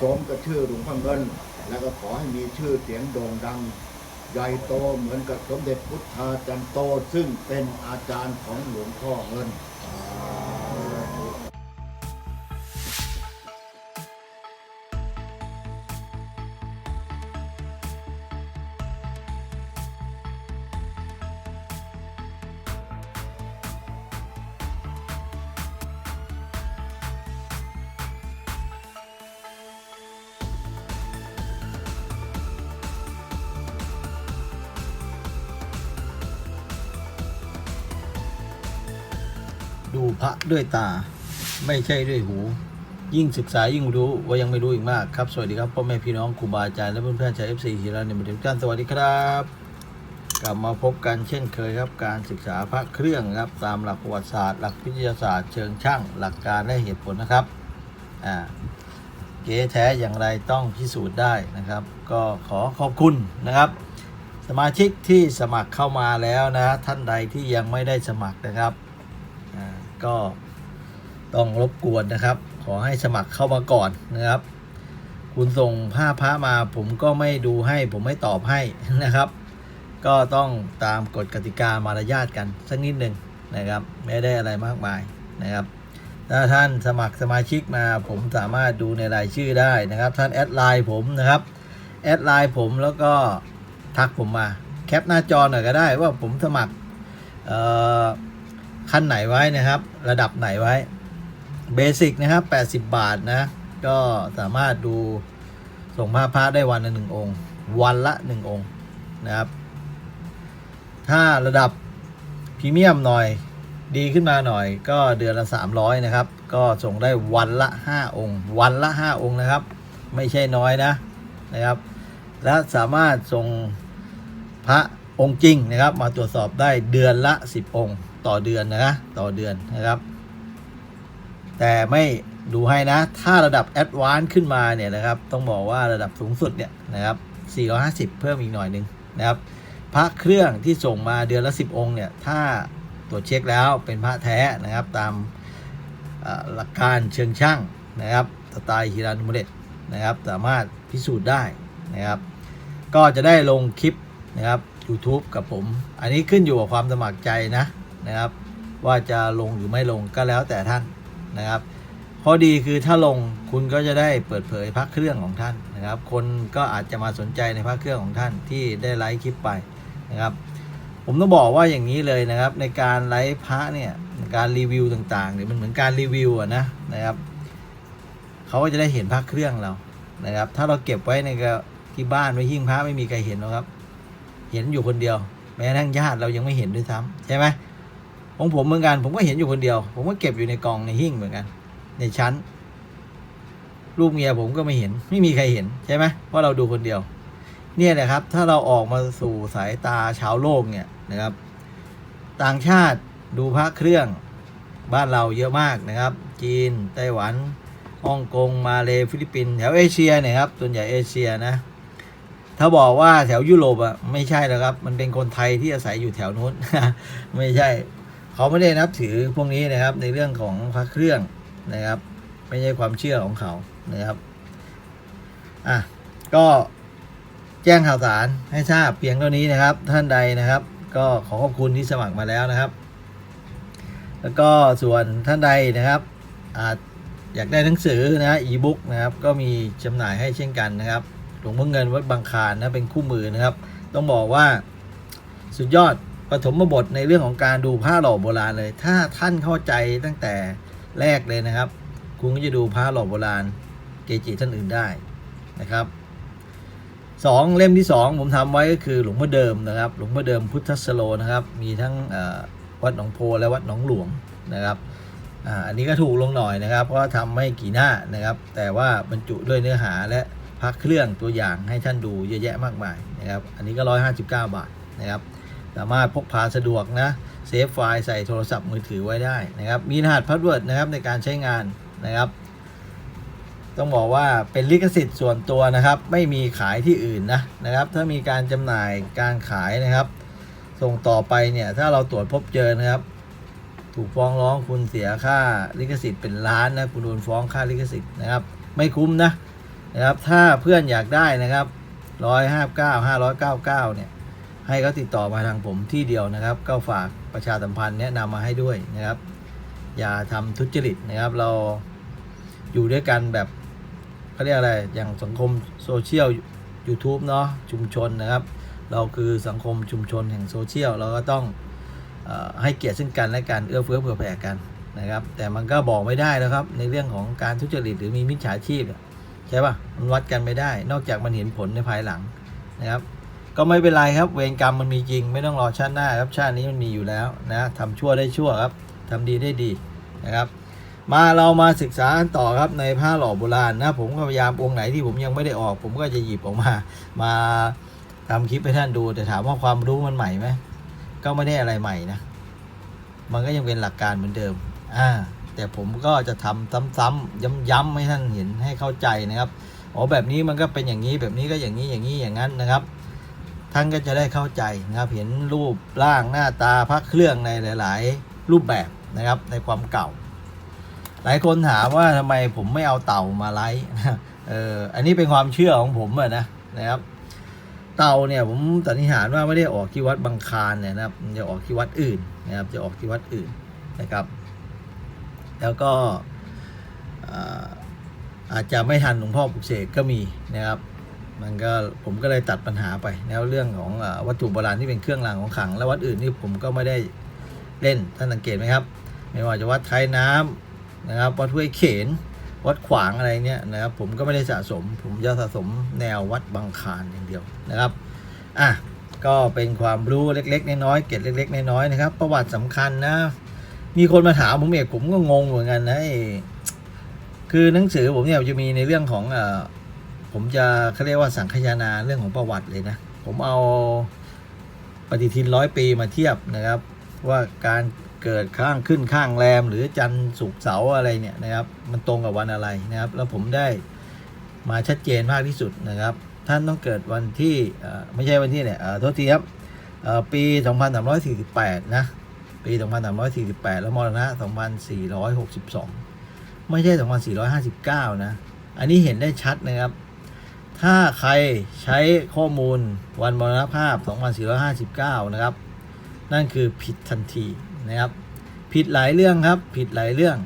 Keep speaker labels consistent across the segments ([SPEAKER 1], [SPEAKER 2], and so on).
[SPEAKER 1] สมกับชื่อหลวงพ่อเงิน แล้วก็ขอให้มีชื่อเสียงโด่งดัง ใหญ่โตเหมือนกับสมเด็จพุทธาจันโต ซึ่งเป็นอาจารย์ของหลวงพ่อเงิน
[SPEAKER 2] ด้วยตา ไม่ใช่ด้วยหู ยิ่งศึกษายิ่งรู้ว่ายังไม่รู้อีกมากครับ สวัสดีครับพ่อแม่พี่น้องครูบาอาจารย์และเพื่อนๆชาวเอฟซีฮีราในบันทึกการสวัสดีครับ กลับมาพบกันเช่นเคยครับ การศึกษาพระเครื่องครับตามหลักประวัติศาสตร์หลักวิทยาศาสตร์เชิงช่างหลักการและเหตุผลนะครับอ่าเก๋แท้อย่างไรต้องพิสูจน์ได้นะครับ ก็ขอขอบคุณนะครับสมาชิกที่สมัครเข้ามาแล้วนะ ท่านใดที่ยังไม่ได้สมัครนะครับ ก็ต้องรบกวนนะครับ ขอให้สมัครเข้ามาก่อนนะครับ คุณส่งผ้าพระมา ผมก็ไม่ดูให้ ผมไม่ตอบให้นะครับ ก็ต้องตามกฎกติกามารยาทกันสักนิดหนึ่งนะครับ ไม่ได้อะไรมากมายนะครับ ถ้าท่านสมัครสมาชิกมา ผมสามารถดูในรายชื่อได้นะครับ ท่านแอดไลน์ผมนะครับแอดไลน์ผมแล้วก็ทักผมมา แคปหน้าจอหน่อยก็ได้ว่าผมสมัครเอ่อ ขั้นไหนไว้นะครับ ระดับไหนไว้เบสิกนะครับ80 บาทนะ ก็สามารถดูส่งผ้าพระได้วันละหนึ่งองค์ วันละหนึ่งองค์นะครับ ถ้าระดับพรีเมียมหน่อยดีขึ้นมาหน่อย ก็เดือนละ 300 นะครับ ก็ส่งได้วันละ 5 องค์ วันละ 5 องค์นะครับ ไม่ใช่น้อยนะนะครับ และสามารถส่งพระองค์จริงนะครับ มาตรวจสอบได้เดือนละ 10 องค์ ต่อเดือนนะต่อเดือนนะครับ แต่ไม่ดูให้นะ ถ้าระดับแอดวานซ์ขึ้นมาเนี่ยนะครับ ต้องบอกว่าระดับสูงสุดเนี่ยนะครับ450 เพิ่มอีกหน่อยหนึ่งนะครับ พระเครื่องที่ส่งมาเดือนละ 10 องค์เนี่ย ถ้าตรวจเช็คแล้วเป็นพระแท้นะครับ ตามหลักการเชิงช่างนะครับสไตล์ฮิรันมุเดตนะครับ สามารถพิสูจน์ได้นะครับ ก็จะได้ลงคลิปนะครับ YouTube กับผม อันนี้ขึ้นอยู่กับความสมัครใจนะ นะครับ ว่าจะลงหรือไม่ลงก็แล้วแต่ท่านนะครับข้อดีคือถ้าลงคุณก็จะได้เปิดเผยพระเครื่องของท่านนะครับ คนก็อาจจะมาสนใจในพระเครื่องของท่านที่ได้ไลฟ์คลิปไปนะครับ ผมต้องบอกว่าอย่างนี้เลยนะครับ ในการไลฟ์พระเนี่ยการรีวิวต่างๆเนี่ยมันเหมือนการรีวิวอะนะนะครับเขาก็จะได้เห็นพระเครื่องเรานะครับ ถ้าเราเก็บไว้ในกี่บ้านไว้หิ้งพระไม่มีใครเห็นหรอกครับ เห็นอยู่คนเดียว แม้ทั่งญาติเรายังไม่เห็นด้วยซ้ำใช่ไหม ของผมเหมือนกัน ผมก็เห็นอยู่คนเดียว ผมก็เก็บอยู่ในกองในหิ้งเหมือนกัน ในชั้น ลูกเมียผมก็ไม่เห็น ไม่มีใครเห็นใช่ไหมเพราะเราดูคนเดียว เนี่ยแหละครับ ถ้าเราออกมาสู่สายตาชาวโลกเนี่ยนะครับ ต่างชาติดูพระเครื่องบ้านเราเยอะมากนะครับ จีนไต้หวันฮ่องกงมาเลฟิลิปปินส์แถวเอเชียเนี่ยครับส่วนใหญ่เอเชียนะ ถ้าบอกว่าแถวยุโรปอะไม่ใช่แล้วครับ มันเป็นคนไทยที่อาศัยอยู่แถวนู้น ไม่ใช่ เขาไม่ได้นับถือพวกนี้นะครับ ในเรื่องของพระเครื่องนะครับ ไม่ใช่ความเชื่อของเขานะครับอะก็แจ้งข่าวสารให้ทราบเพียงเท่านี้นะครับ ท่านใดนะครับ ก็ขอขอบคุณที่สมัครมาแล้วนะครับ แล้วก็ส่วนท่านใดนะครับอาจอยากได้หนังสือนะอีบุ๊กนะครับ ก็มีจำหน่ายให้เช่นกันนะครับหลวงพ่อเงินวัดบางคานนะเป็นคู่มือนะครับ ต้องบอกว่าสุดยอด ปฐมบทในเรื่องของการดูผ้าหล่อโบราณเลย ถ้าท่านเข้าใจตั้งแต่แรกเลยนะครับ คุณก็จะดูผ้าหล่อโบราณ เกจิท่านอื่นได้นะครับสองเล่มที่สองผมทำไว้ก็คือหลวงพ่อเดิมนะครับ หลวงพ่อเดิมพุทธสโลนะครับ มีทั้งวัดหนองโพและวัดหนองหลวงนะครับอ,อันนี้ก็ถูกลงหน่อยนะครับ เพราะว่าทำไม่กี่หน้านะครับ แต่ว่าบรรจุด้วยเนื้อหาและพักเครื่องตัวอย่างให้ท่านดูเยอะแยะมากมายนะครับ อันนี้ก็ 159 บาทนะครับ สามารถพกพาสะดวกนะเซฟไฟล์ใส่โทรศัพท์มือถือไว้ได้นะครับ มีรหัสพาสเวิร์ดนะครับในการใช้งานนะครับ ต้องบอกว่าเป็นลิขสิทธิ์ส่วนตัวนะครับ ไม่มีขายที่อื่นนะนะครับ ถ้ามีการจำหน่ายการขายนะครับ ส่งต่อไปเนี่ยถ้าเราตรวจพบเจอนะครับ ถูกฟ้องร้องคุณเสียค่าลิขสิทธิ์เป็นล้านนะคุณโดนฟ้องค่าลิขสิทธิ์นะครับ ไม่คุ้มนะนะครับ ถ้าเพื่อนอยากได้นะครับร้อยห้าเก้าห้าร้อยเก้าเก้าเนี่ย ให้เขาติดต่อมาทางผมที่เดียวนะครับ ก็ฝากประชาสัมพันธ์แนะนำมาให้ด้วยนะครับ อย่าทำทุจริตนะครับ เราอยู่ด้วยกันแบบเขาเรียกอะไรอย่างสังคมโซเชียล YouTube เนาะชุมชนนะครับ เราคือสังคมชุมชนแห่งโซเชียลเราก็ต้องอให้เกียรติซึ่งกันและกันเอื้อเฟื้อเผื่อแผ่กันนะครับ แต่มันก็บอกไม่ได้นะครับ ในเรื่องของการทุจริตหรือมีมิจฉาชีพใช่ป่ะมันวัดกันไม่ได้ นอกจากมันเห็นผลในภายหลังนะครับ ก็ไม่เป็นไรครับ เวรกรรมมันมีจริง ไม่ต้องรอชาติหน้าครับชาตินี้มันมีอยู่แล้วนะทำชั่วได้ชั่วครับทำดีได้ดีนะครับ มาเรามาศึกษาต่อครับในผ้าหล่อโบราณนะ ผมก็พยายามองค์ไหนที่ผมยังไม่ได้ออก ผมก็จะหยิบออกมา มาทำคลิปให้ท่านดู แต่ถามว่าความรู้มันใหม่ไหมก็ไม่ได้อะไรใหม่นะ มันก็ยังเป็นหลักการเหมือนเดิมอ่าแต่ผมก็จะทำซ้ำๆย้ำๆให้ท่านเห็นให้เข้าใจนะครับอ๋อแบบนี้มันก็เป็นอย่างนี้แบบนี้ก็อย่างนี้อย่างนี้อย่างนั้นนะครับ ท่านก็จะได้เข้าใจนะครับเห็นรูปร่างหน้าตาพระเครื่องในหลาย ๆ รูปแบบนะครับในความเก่า หลายคนถามว่าทำไมผมไม่เอาเต่ามาไลฟ์เอออันนี้เป็นความเชื่อของผมอะนะนะครับ เต่าเนี่ยผมสันนิษฐานว่าไม่ได้ออกที่วัดบางคานเนี่ยนะครับจะออกที่วัดอื่นนะครับ จะออกที่วัดอื่นนะครับ แล้วก็อาจจะไม่ทันหลวงพ่อปุกเสกก็มีนะครับ มันก็ผมก็เลยตัดปัญหาไป แล้วเรื่องของอวัตถุโบราณที่เป็นเครื่องรางของขลัง และวัดอื่นนี่ผมก็ไม่ได้เล่นท่านสังเกตไหมครับ ไม่ว่าจะวัดท้ายน้ำนะครับวัดห้วยเขน วัดขวางอะไรเนี่ยนะครับ ผมก็ไม่ได้สะสม ผมจะสะสมแนววัดบางคานอย่างเดียวนะครับอะก็เป็นความรู้เล็กๆน้อยๆเกร็ดเล็กๆน้อยๆนะครับ ประวัติสำคัญนะ มีคนมาถามผมเอกผมก็งงเหมือนกันนะไอ้คือหนังสือผมเนี่ยจะมีในเรื่องของ ผมจะเขาเรียกว่าสังคายนาเรื่องของประวัติเลยนะ ผมเอาปฏิทินร้อยปีมาเทียบนะครับ ว่าการเกิดข้างขึ้นข้างแรม หรือจันทร์ศุกร์เสาร์อะไรเนี่ยนะครับ มันตรงกับวันอะไรนะครับ แล้วผมได้มาชัดเจนมากที่สุดนะครับ ท่านต้องเกิดวันที่ไม่ใช่วันที่เนี่ยโทษทีครับเอ่อปี 2348 นะ ปี 2348 แล้วมรณะ 2462 ไม่ใช่ 2459 นะ อันนี้เห็นได้ชัดนะครับ ถ้าใครใช้ข้อมูลวันมรณภาพ 2459 นะครับ นั่นคือผิดทันทีนะครับ ผิดหลายเรื่องครับ ผิดหลายเรื่อง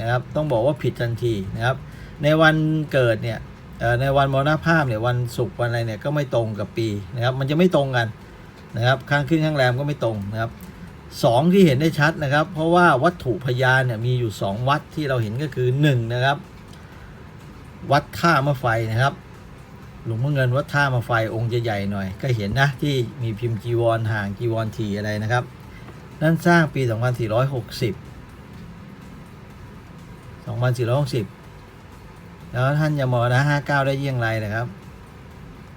[SPEAKER 2] นะครับ ต้องบอกว่าผิดทันทีนะครับ ในวันเกิดเนี่ยในวันมรณภาพเนี่ยวันศุกร์วันอะไรเนี่ยก็ไม่ตรงกับปีนะครับ มันจะไม่ตรงกันนะครับข้างขึ้นข้างแรมก็ไม่ตรงนะครับสองที่เห็นได้ชัดนะครับ เพราะว่าวัตถุพยานเนี่ยมีอยู่สองวัดที่เราเห็นก็คือหนึ่งนะครับวัดท่ามะไฟนะครับ หลวงพ่อเงินวัดท่ามะไฟองค์ใหญ่ๆหน่อย ก็เห็นนะที่มีพิมพ์จีวรห่างจีวรทีอะไรนะครับ นั่นสร้างปี 2460 2460 แล้วท่านจะมรณะ59 ได้เยี่ยงไรนะครับ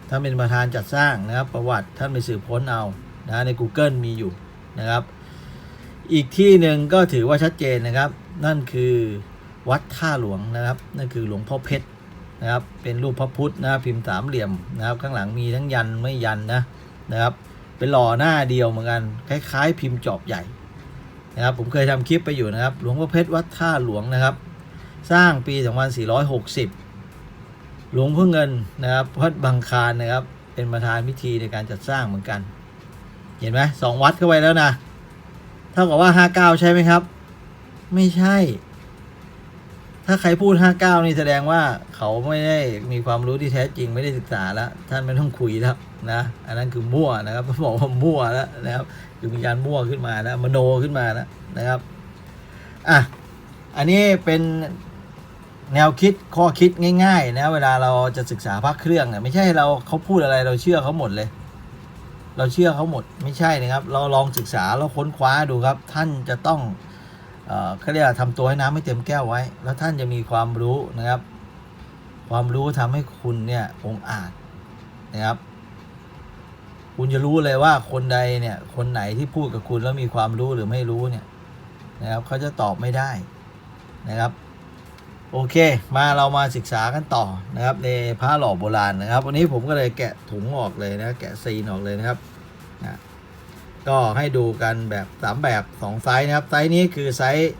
[SPEAKER 2] ท่านเป็นประธานจัดสร้างนะครับ ประวัติท่านไปสืบค้นเอานะใน Google มีอยู่นะครับ อีกที่หนึ่งก็ถือว่าชัดเจนนะครับ นั่นคือวัดท่าหลวงนะครับ นั่นคือหลวงพ่อเพชร นะครับเป็นรูปพระพุทธนะพิมพ์สามเหลี่ยมนะครับ ข้างหลังมีทั้งยันไม่ยันนะนะครับ เป็นหล่อหน้าเดียวเหมือนกันคล้าย ๆ พิมพ์จอบใหญ่นะครับ ผมเคยทำคลิปไปอยู่นะครับ หลวงพ่อเพชรวัดท่าหลวงนะครับ สร้างปี 2460 หลวงพ่อเงินนะครับวัดบางคานนะครับ เป็นประธานพิธีในการจัดสร้างเหมือนกัน เห็นไหมสองวัดเข้าไปแล้วนะเท่ากับว่าห้าเก้าใช่ไหมครับ ไม่ใช่ ถ้าใครพูดห้าเก้านี่แสดงว่าเขาไม่ได้มีความรู้ที่แท้จริงไม่ได้ศึกษาแล้ว ท่านไม่ต้องคุยแล้วนะอันนั้นคือมั่วนะครับบอกว่ามั่วแล้วนะครับคือมีการมั่วขึ้นมาแล้วมโนขึ้นมาแล้วนะครับอะอันนี้เป็นแนวคิดข้อคิดง่ายๆนะเวลาเราจะศึกษาพระเครื่องเนี่ยไม่ใช่เราเขาพูดอะไรเราเชื่อเขาหมดเลย เราเชื่อเขาหมดไม่ใช่นะครับ เราลองศึกษาแล้วค้นคว้าดูครับ ท่านจะต้อง เขาเรียกทำตัวให้น้ำไม่เต็มแก้วไว้ แล้วท่านจะมีความรู้นะครับ ความรู้ทำให้คุณเนี่ยองอาจนะครับ คุณจะรู้เลยว่าคนใดเนี่ย คนไหนที่พูดกับคุณแล้วมีความรู้หรือไม่รู้เนี่ยนะครับเขาจะตอบไม่ได้นะครับ โอเค มาเรามาศึกษากันต่อนะครับ ในพระหล่อโบราณนะครับ วันนี้ผมก็เลยแกะถุงออกเลยนะ แกะซีนออกเลยนะครับนะ ก็ให้ดูกันแบบสามแบบสองไซส์นะครับ ไซส์นี้คือไซส์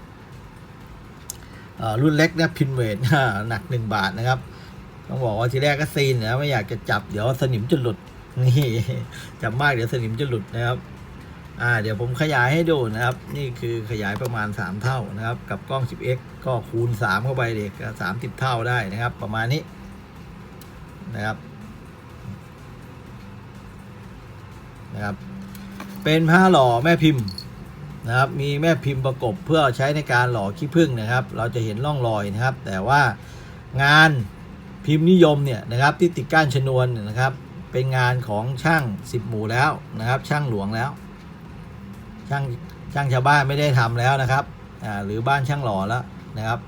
[SPEAKER 2] รุ่นเล็กนะพินเวทหนักหนึ่งบาทนะครับ ต้องบอกว่าทีแรกก็ซีนนะไม่อยากจะจับเดี๋ยวสนิมจะหลุดนี่จับมากเดี๋ยวสนิมจะหลุดนะครับอ่าเดี๋ยวผมขยายให้ดูนะครับ นี่คือขยายประมาณ 3 เท่านะครับ กับกล้อง 10x ก็คูณ 3 เข้าไปเด็กสามสิบเท่าได้นะครับ ประมาณนี้นะครับนะครับ เป็นผ้าหล่อแม่พิมพ์นะครับ มีแม่พิมพ์ประกบเพื่อใช้ในการหล่อขี้ผึ้งนะครับ เราจะเห็นร่องรอยนะครับ แต่ว่างานพิมพ์นิยมเนี่ยนะครับที่ติดก้านชนวนนะครับ เป็นงานของช่างสิบหมู่แล้วนะครับ ช่างหลวงแล้ว ช่างช่างชาวบ้านไม่ได้ทำแล้วนะครับอ่าหรือบ้านช่างหล่อแล้วนะครับ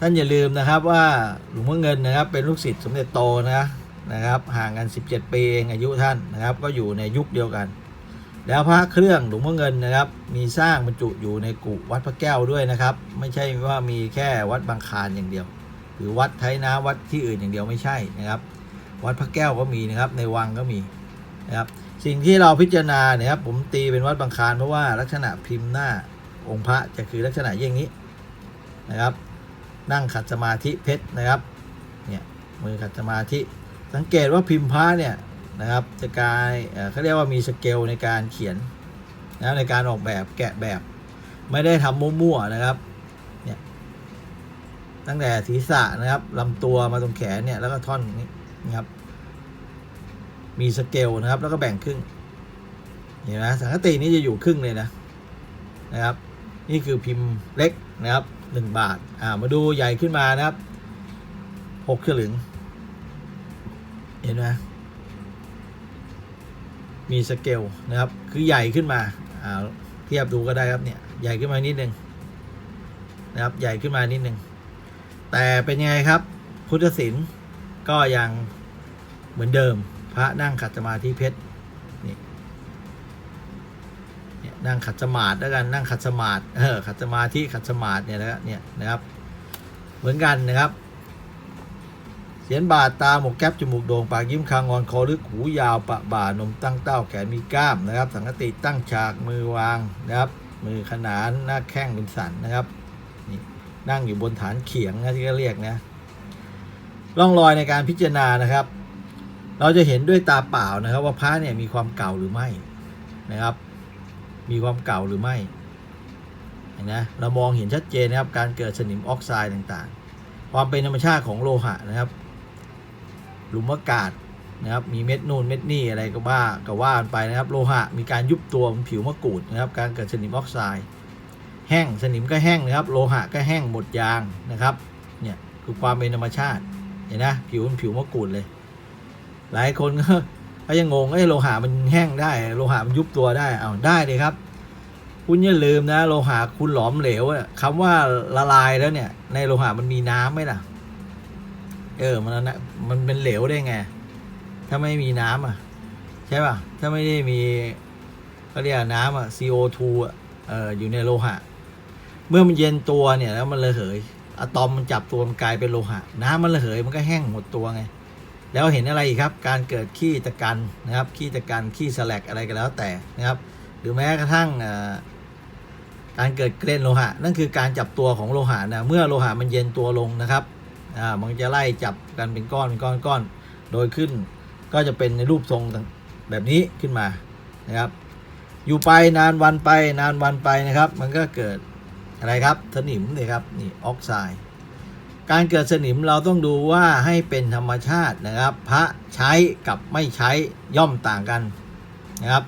[SPEAKER 2] ท่านอย่าลืมนะครับว่าหลวงพ่อเงินนะครับ เป็นลูกศิษย์สมเด็จโตนะนะครับ ห่างกัน 17 ปีเองอายุท่านนะครับ ก็อยู่ในยุคเดียวกัน แล้วพระเครื่องหลวงพ่อเงินนะครับ มีสร้างบรรจุอยู่ในกุวัดพระแก้วด้วยนะครับ ไม่ใช่ว่ามีแค่วัดบางคานอย่างเดียว หรือวัดไทยน้ำวัดที่อื่นอย่างเดียวไม่ใช่นะครับ วัดพระแก้วก็มีนะครับ ในวังก็มีนะครับ สิ่งที่เราพิจารณาเนี่ยครับผมตีเป็นวัดบางคานเพราะว่าลักษณะพิมพ์หน้าองค์พระจะคือลักษณะอย่างนี้นะครับ นั่งขัดสมาธิเพชรนะครับเนี่ยมือขัดสมาธิสังเกตว่าพิมพ์พระเนี่ย นะครับจะกายเขาเรียกว่ามีสเกลในการเขียนนะในการออกแบบแกะแบบ ไม่ได้ทำมั่วๆนะครับเนี่ยตั้งแต่ศีรษะนะครับลำตัวมาตรงแขนเนี่ยแล้วก็ท่อนนี้นะครับ มีสเกลนะครับ แล้วก็แบ่งครึ่งเห็นไหมสังกตินี้จะอยู่ครึ่งเลยนะนะครับ นี่คือพิมพ์เล็กนะครับหนึ่งบาทอ่ามาดูใหญ่ขึ้นมานะครับหกสลึง เห็นไหม มีสเกลนะครับ คือใหญ่ขึ้นมาอ่าเทียบดูก็ได้ครับเนี่ยใหญ่ขึ้นมานิดนึงนะครับใหญ่ขึ้นมานิดนึงแต่เป็นยังไงครับ พุทธศิลป์ก็ยังเหมือนเดิม พระนั่งขัดสมาธิเพชรนี่เนี่ยนั่งขัดสมาธิแล้วกันนั่งขัดสมาธิเออขัดสมาธิขัดสมาธิเนี่ยนะเนี่ยนะครับ เหมือนกันนะครับ เสียนบาดตาหมวกแก๊ปจมูกโด่งปากยิ้มคางงอนคอลึกหูยาวปะบ่านมตั้งเต้าแขนมีกล้ามนะครับ สังกติตั้งฉากมือวางนะครับมือขนานหน้าแข้งเป็นสันนะครับนี่นั่งอยู่บนฐานเขียงนะที่เขาเรียกนะร่องรอยในการพิจารณานะครับ เราจะเห็นด้วยตาเปล่านะครับ ว่าพระเนี่ยมีความเก่าหรือไม่นะครับ มีความเก่าหรือไม่เห็นนะเรามองเห็นชัดเจนนะครับ การเกิดสนิมออกไซด์ต่างๆ ความเป็นธรรมชาติของโลหะนะครับ หลุมอากาศนะครับมีเม็ดนูนเม็ดนี่อะไรก็ว่าก็ว่ากันไปนะครับ โลหะมีการยุบตัวบนผิวมะกรูดนะครับ การเกิดสนิมออกไซด์แห้งสนิมก็แห้งนะครับ โลหะก็แห้งหมดยางนะครับเนี่ยคือความเป็นธรรมชาติเห็นนะผิวเป็นผิวมะกรูดเลย หลายคนก็ก็ยังงงไอ้โลหะมันแห้งได้ โลหะมันยุบตัวได้เอาได้เลยครับ คุณอย่าลืมนะ โลหะคุณหลอมเหลวอะคำว่าละลายแล้วเนี่ย ในโลหะมันมีน้ำไหมล่ะ เออ มันนะมันเป็นเหลวได้ไง ถ้าไม่มีน้ำอะ ใช่ป่ะ ถ้าไม่ได้มีเขาเรียกน้ำอะ CO2 อะเอออยู่ในโลหะ เมื่อมันเย็นตัวเนี่ยแล้วมันระเหยอะตอมมันจับตัวมันกลายเป็นโลหะ น้ำมันระเหยมันก็แห้งหมดตัวไง แล้วเห็นอะไรอีกครับ การเกิดขี้ตะกันนะครับ ขี้ตะกันขี้สแลกอะไรก็แล้วแต่นะครับ หรือแม้กระทั่งการเกิดเกรนโลหะ นั่นคือการจับตัวของโลหะนะ เมื่อโลหะมันเย็นตัวลงนะครับ อ่ามันจะไล่จับกันเป็นก้อนเป็นก้อนก้อนโดยขึ้น ก็จะเป็นในรูปทรงแบบนี้ขึ้นมานะครับอยู่ไปนานวันไปนานวันไปนะครับ มันก็เกิดอะไรครับสนิมเลยครับนี่ออกไซด์การเกิดสนิมเราต้องดูว่าให้เป็นธรรมชาตินะครับ พระใช้กับไม่ใช้ย่อมต่างกันนะครับ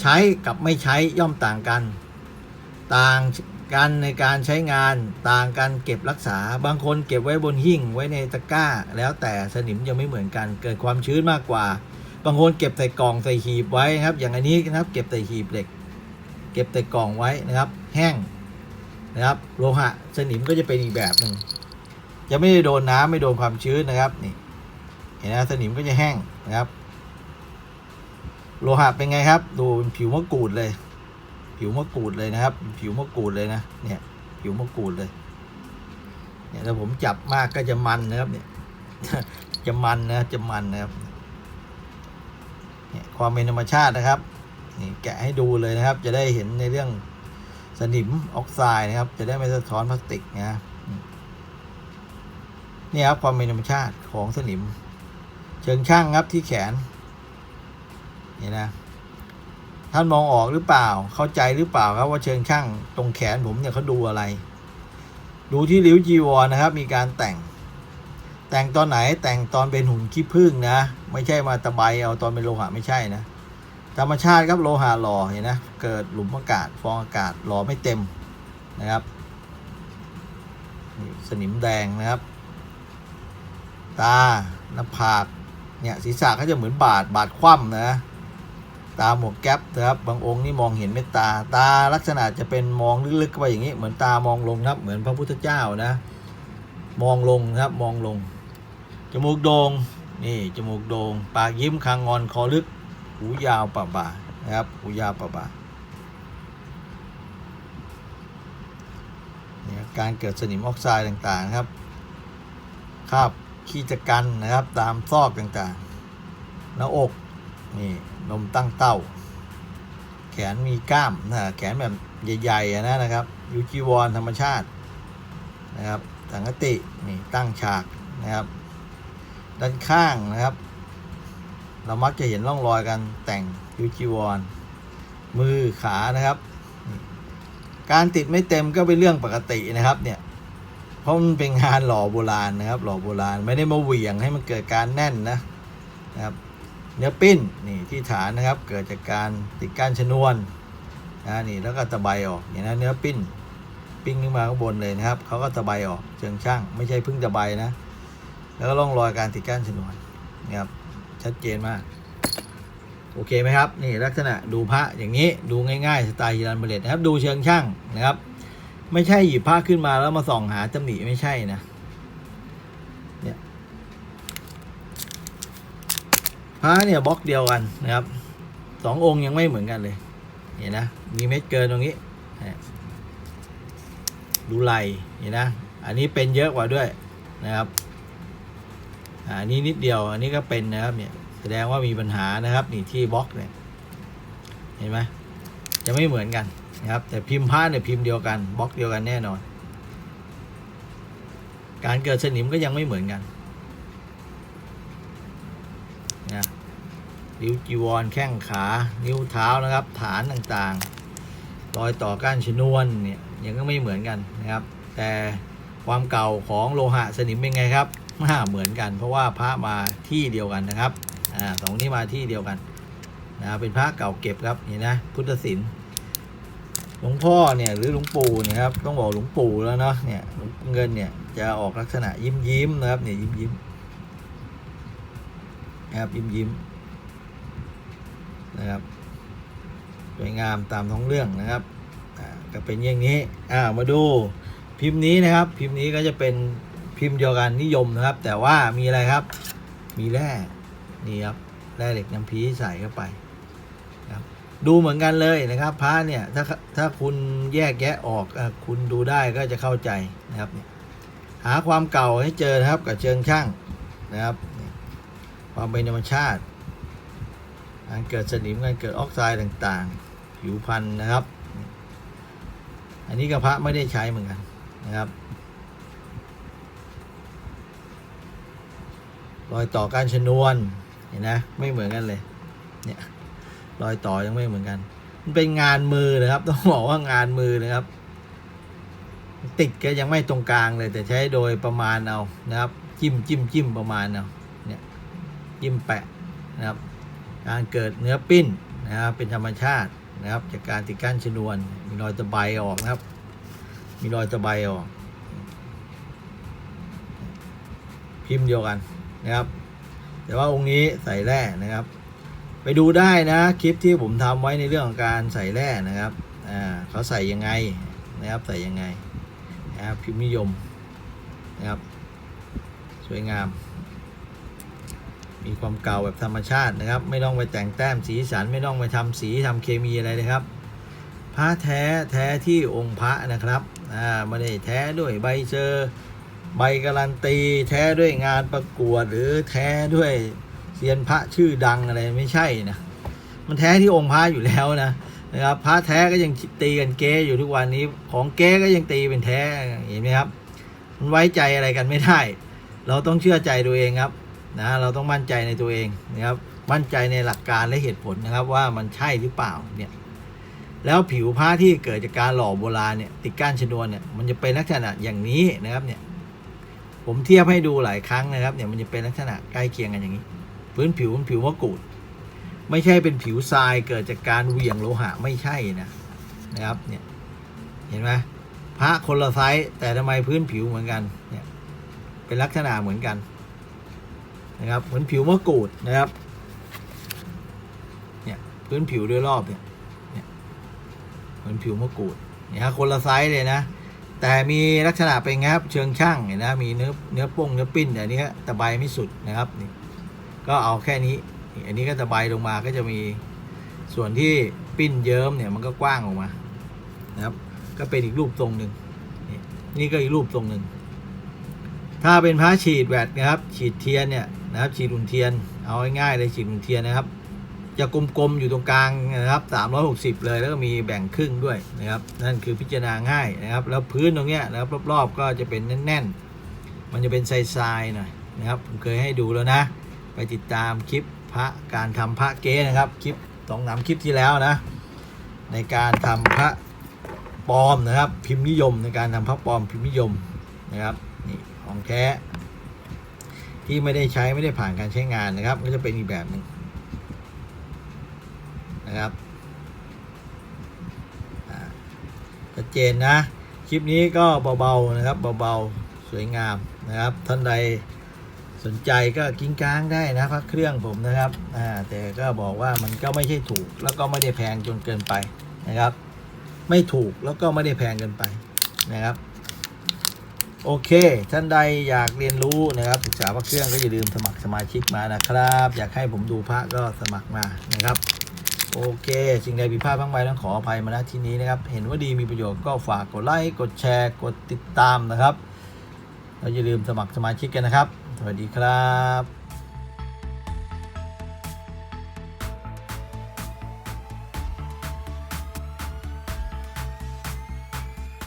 [SPEAKER 2] ใช้กับไม่ใช้ย่อมต่างกัน ต่าง กันในการใช้งานต่างกันเก็บรักษา บางคนเก็บไว้บนหิ้งไว้ในตะกร้า แล้วแต่สนิมจะไม่เหมือนกัน เกิดความชื้นมากกว่า บางคนเก็บใส่กล่องใส่หีบไว้นะครับ อย่างอันนี้นะครับ เก็บใส่หีบเหล็ก เก็บใส่กล่องไว้นะครับ แห้งนะครับ โลหะสนิมก็จะเป็นอีกแบบหนึ่งจะไม่ได้โดนน้ำไม่โดนความชื้นนะครับนี่เห็นนะสนิมก็จะแห้งนะครับ โลหะเป็นไงครับ ดูเป็นผิวมะกรูดเลย ผิวมะกรูดเลยนะครับ ผิวมะกรูดเลยนะเนี่ย ผิวมะกรูดเลย เนี่ยถ้าผมจับมากก็จะมันนะครับ เนี่ย จะมันนะจะมันนะครับ เนี่ยความเป็นธรรมชาตินะครับนี่แกะให้ดูเลยนะครับ จะได้เห็นในเรื่องสนิมออกไซด์นะครับ จะได้ไม่สะท้อนพลาสติกนะนี่ครับความเป็นธรรมชาติของสนิม เชิงช่างครับที่แขนนี่นะ ท่านมองออกหรือเปล่า เข้าใจหรือเปล่าครับว่าเชิงช่างตรงแขนผมเนี่ยเขาดูอะไร ดูที่ริ้วจีวรนะครับ มีการแต่ง แต่งตอนไหนแต่งตอนเป็นหุ่นขี้ผึ้งนะ ไม่ใช่มาตะไบเอาตอนเป็นโลหะไม่ใช่นะ ธรรมชาติครับโลหะหล่อเห็นนะ เกิดหลุมอากาศฟองอากาศหล่อไม่เต็มนะครับนี่สนิมแดงนะครับ ตาหน้าผากเนี่ยศีรษะเขาจะเหมือนบาดบาดคว่ำนะ ตาหมวกแก๊ปนะครับบางองค์นี่มองเห็นเม็ดตา ตาลักษณะจะเป็นมองลึกๆเข้าไปอย่างนี้ เหมือนตามองลงครับ เหมือนพระพุทธเจ้านะ มองลงนะครับมองลง จมูกโดง่งนี่จมูกโดง่งปากยิ้มคางงอนคอลึก หูยาวป่าบ่านะครับหูยาวป่าบ่าเนี่ยการเกิดสนิมออกไซด์ต่างๆครับคราบขี้จักกันนะครับ ตามซอกต่างๆ หน้าอกนี่ นมตั้งเต้า แขนมีกล้ามนะแขนแบบใหญ่ๆนะนะครับยูจีวรธรรมชาตินะครับสังกตินี่ตั้งฉากนะครับ ด้านข้างนะครับ เรามักจะเห็นร่องรอยการแต่งยูจีวรมือขานะครับ การติดไม่เต็มก็เป็นเรื่องปกตินะครับเนี่ยเพราะมันเป็นงานหล่อโบราณนะครับ หล่อโบราณไม่ได้มาเหวี่ยงให้มันเกิดการแน่นนะนะครับ เนื้อปิ้นนี่ที่ฐานนะครับ เกิดจากการติดก้านชนวนนะนี่แล้วก็ตะไบออกอย่างนั้นเนื้อปิ้นปิ้งขึ้นมาข้างบนเลยนะครับเขาก็ตะไบออกเชิงช่าง ไม่ใช่พึ่งตะไบนะ แล้วก็ร่องรอยการติดก้านชนวนนะครับชัดเจนมาก โอเคไหมครับ นี่ลักษณะดูพระอย่างนี้ดูง่ายๆสไตล์ฮิรันเบเลตนะครับ ดูเชิงช่างนะครับ ไม่ใช่หยิบพระขึ้นมาแล้วมาส่องหาตำหนิไม่ใช่นะ พระเนี่ยบล็อกเดียวกันนะครับสององค์ยังไม่เหมือนกันเลยเห็นนะมีเม็ดเกินตรงนี้ดูไหลเห็นนะ อันนี้เป็นเยอะกว่าด้วยนะครับอันนี้นิดเดียว อันนี้ก็เป็นนะครับเนี่ยแสดงว่ามีปัญหานะครับนี่ที่บล็อกเนี่ยเห็นไหมจะไม่เหมือนกันนะครับ แต่พิมพ์ผ้าเนี่ยพิมพ์เดียวกันบล็อกเดียวกันแน่นอน การเกิดสนิมก็ยังไม่เหมือนกัน นะ นิ้วจีวรแข้งขา นิ้วเท้านะครับ ฐานต่างๆ รอยต่อก้านชนวนเนี่ยยังก็ไม่เหมือนกันนะครับ แต่ความเก่าของโลหะสนิมเป็นไงครับมาเหมือนกัน เพราะว่าพระมาที่เดียวกันนะครับอ่าสองนี้มาที่เดียวกันนะเป็นพระเก่าเก็บครับนี่นะพุทธศิลป์หลวงพ่อเนี่ยหรือหลวงปู่เนี่ยครับต้องบอกหลวงปู่แล้วเนาะเนี่ยเงินเนี่ยจะออกลักษณะยิ้มยิ้มๆนะครับเนี่ยยิ้มยิ้มๆนะครับยิ้มยิ้ม นะครับสวยงามตามท้องเรื่องนะครับก็เป็นอย่างนี้อ่ามาดูพิมพ์นี้นะครับ พิมพ์นี้ก็จะเป็นพิมพ์เดียวกันนิยมนะครับ แต่ว่ามีอะไรครับ มีแร่นี่ครับแร่เหล็กน้ำพีใส่เข้าไปครับดูเหมือนกันเลยนะครับพระเนี่ยถ้าถ้าคุณแยกแยะออกอคุณดูได้ก็จะเข้าใจนะครับ หาความเก่าให้เจอนะครับกับเชิงช่างนะครับ ความเป็นธรรมชาติ การเกิดสนิมการเกิดออกไซด์ต่างๆ ผิวพันธุ์นะครับ อันนี้กระพระไม่ได้ใช้เหมือนกันนะครับ รอยต่อการชนวนเห็นนะไม่เหมือนกันเลยเนี่ยรอยต่อยังไม่เหมือนกัน มันเป็นงานมือนะครับ ต้องบอกว่างานมือนะครับ ติดก็ยังไม่ตรงกลางเลย แต่ใช้โดยประมาณเอานะครับ จิ้มจิ้มจิ้มประมาณเอาเนี่ยจิ้มแปะนะครับ การเกิดเนื้อปิ้นนะครับเป็นธรรมชาตินะครับจากการติดก้านชนวน มีรอยตะไบออกนะครับ มีรอยตะไบออก พิมพ์เดียวกันนะครับ แต่ว่าองค์นี้ใส่แร่นะครับ ไปดูได้นะคลิปที่ผมทำไว้ในเรื่องของการใส่แร่นะครับอ่าเขาใส่ยังไงนะครับใส่ยังไงนะครับพิมพ์นิยมนะครับ สวยงาม มีความเก่าแบบธรรมชาตินะครับ ไม่ต้องไปแต่งแต้มสีสันไม่ต้องไปทำสีทำเคมีอะไรเลยครับพระแท้แท้ที่องค์พระนะครับอ่าไม่ได้แท้ด้วยใบเซอร์ใบการันตี แท้ด้วยงานประกวดหรือแท้ด้วยเซียนพระชื่อดังอะไรไม่ใช่นะมันแท้ที่องค์พระอยู่แล้วนะนะครับพระแท้ก็ยังตีกันเก๊อยู่ทุกวันนี้ ของเก๊ก็ยังตีเป็นแท้เห็นไหมครับ มันไว้ใจอะไรกันไม่ได้ เราต้องเชื่อใจตัวเองครับ นะเราต้องมั่นใจในตัวเองนะครับมั่นใจในหลักการและเหตุผลนะครับว่ามันใช่หรือเปล่าเนี่ยแล้วผิวผ้าที่เกิดจากการหล่อโบราณเนี่ยติดก้านชนวนเนี่ยมันจะเป็นลักษณะอย่างนี้นะครับเนี่ยผมเทียบให้ดูหลายครั้งนะครับเนี่ยมันจะเป็นลักษณะใกล้เคียงกันอย่างนี้ พื้นผิวเป็นผิวมะกรูด ไม่ใช่เป็นผิวทรายเกิดจากการเหวี่ยงโลหะไม่ใช่นะนะครับเนี่ยเห็นไหมพระคนละไซส์แต่ทำไมพื้นผิวเหมือนกันเนี่ยเป็นลักษณะเหมือนกัน นะครับเหมือนผิวมะกรูดนะครับเนี่ยพื้นผิวโดยรอบเนี่ยเนี่ยเหมือนผิวมะกรูดเนี่ยฮะคนละไซส์เลยนะ แต่มีลักษณะเป็นไงครับเชิงช่างเห็นนะมีเนื้อเนื้อป้งเนื้อปิ้นอันนี้ก็ตะไบไม่สุดนะครับนี่ก็เอาแค่นี้อันนี้ก็ตะไบลงมาก็จะมีส่วนที่ปิ้นเยิ้มเนี่ยมันก็กว้างออกมานะครับ ก็เป็นอีกรูปทรงหนึ่งนี่นี่ก็อีกรูปทรงหนึ่งถ้าเป็นพระฉีดแวดนะครับ ฉีดเทียนเนี่ย นะครับฉีดอุ่นเทียน เอาง่ายๆเลยฉีดอุ่นเทียนนะครับ จะกลมๆอยู่ตรงกลางนะครับ360 เลยแล้วก็มีแบ่งครึ่งด้วยนะครับ นั่นคือพิจารณาง่ายนะครับ แล้วพื้นตรงเนี้ยนะครับรอบๆก็จะเป็นแน่นๆ มันจะเป็นทรายๆหน่อยนะครับผมเคยให้ดูแล้วนะ ไปติดตามคลิปพระการทำพระเก๊นะครับคลิปสองสามคลิปที่แล้วนะ ในการทำพระปลอมนะครับ พิมพ์นิยมในการทำพระปลอมพิมพ์นิยมนะครับนี่ของแท้ ที่ไม่ได้ใช้ไม่ได้ผ่านการใช้งานนะครับ ก็จะเป็นอีกแบบหนึ่งนะครับชัดเจนนะ คลิปนี้ก็เบาๆนะครับเบาๆสวยงามนะครับ ท่านใดสนใจก็กิ้งก้างได้นะพักเครื่องผมนะครับอ่าแต่ก็บอกว่ามันก็ไม่ใช่ถูกแล้วก็ไม่ได้แพงจนเกินไปนะครับ ไม่ถูกแล้วก็ไม่ได้แพงเกินไปนะครับ โอเค ท่านใดอยากเรียนรู้นะครับศึกษาพระเครื่องก็อย่าลืมสมัครสมาชิกมานะครับ อยากให้ผมดูพระก็สมัครมานะครับ โอเค สิ่งใดผิดพลาดบ้างไปต้องขออภัยมาณที่นี้นะครับ เห็นว่าดีมีประโยชน์ก็ฝากกดไลค์กดแชร์กดติดตามนะครับแล้วอย่าลืมสมัครสมาชิกกันนะครับ สวัสดีครับ